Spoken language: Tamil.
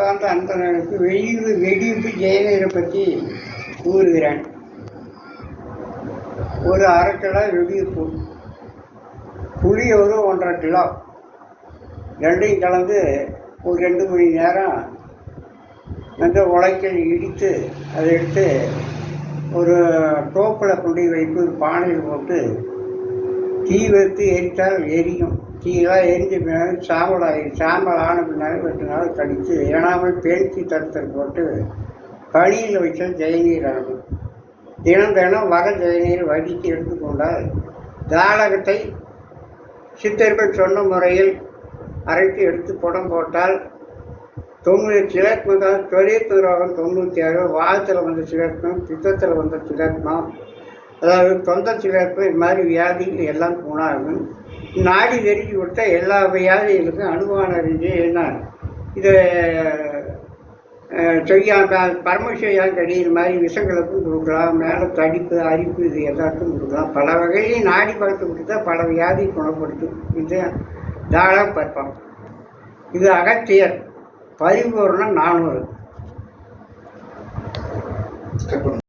அன்பார்ந்த அன்பர்களுக்கு வெளியூர் வெடியுப்பு ஜெயநீரை பற்றி கூறுகிறேன். ஒரு அரை கிலோ வெடியுப்பு புளி ஒரு ஒன்றரை கிலோ. ரெண்டையும் கலந்து ஒரு ரெண்டு மணி நேரம் வந்து உழைக்கல் இடித்து அதை எடுத்து ஒரு டோப்பில் கொண்டு வைப்பு வைத்து பானையில் போட்டு தீ வைத்து எரித்தால் எரியும். தீயெல்லாம் எரிஞ்ச பின்னாடி சாம்பல் ஆகி சாம்பல் ஆன பின்னாடி ரெண்டு நாள் கழித்து ஏனாமல் பேச்சு தடுத்தல் போட்டு பனியில் வச்சால் ஜெயநீர் ஆகும் தினம் தினம் வர ஜெயநீர் வடித்து எடுத்துக்கொண்டால் தாளகத்தை சித்தர்கள் சொன்ன முறையில் அரைத்து எடுத்து புடம் போட்டால் தொண்ணூறு சிலக்மம் தான் தொழிற்று ரோகம் தொண்ணூற்றி ஆறு. வாதத்தில் வந்த சிலக்மம் பித்தத்தில் வந்த சிலக்மம் அதாவது தொந்த சிலர்ப்பு இது மாதிரி வியாதிகள் எல்லாம் குணாகும் நாடி நெருக்கி கொடுத்தா எல்லா வியாதிகளுக்கும் அனுபவம் அறிஞ்சு என்ன? இதை செய்யாமல் பரமசிவம் கடிகிற மாதிரி விஷங்களுக்கும் கொடுக்கலாம் மேலே தடிப்பு அரிப்பு இது எல்லாத்துக்கும் கொடுக்கலாம். பல வகையிலையும் நாடி பழத்தை கொடுத்தா பல வியாதி குணப்படுத்தும். இது தாழ பற்பம். இது அகத்தியர். பரிபூர்ணம் நானூறு.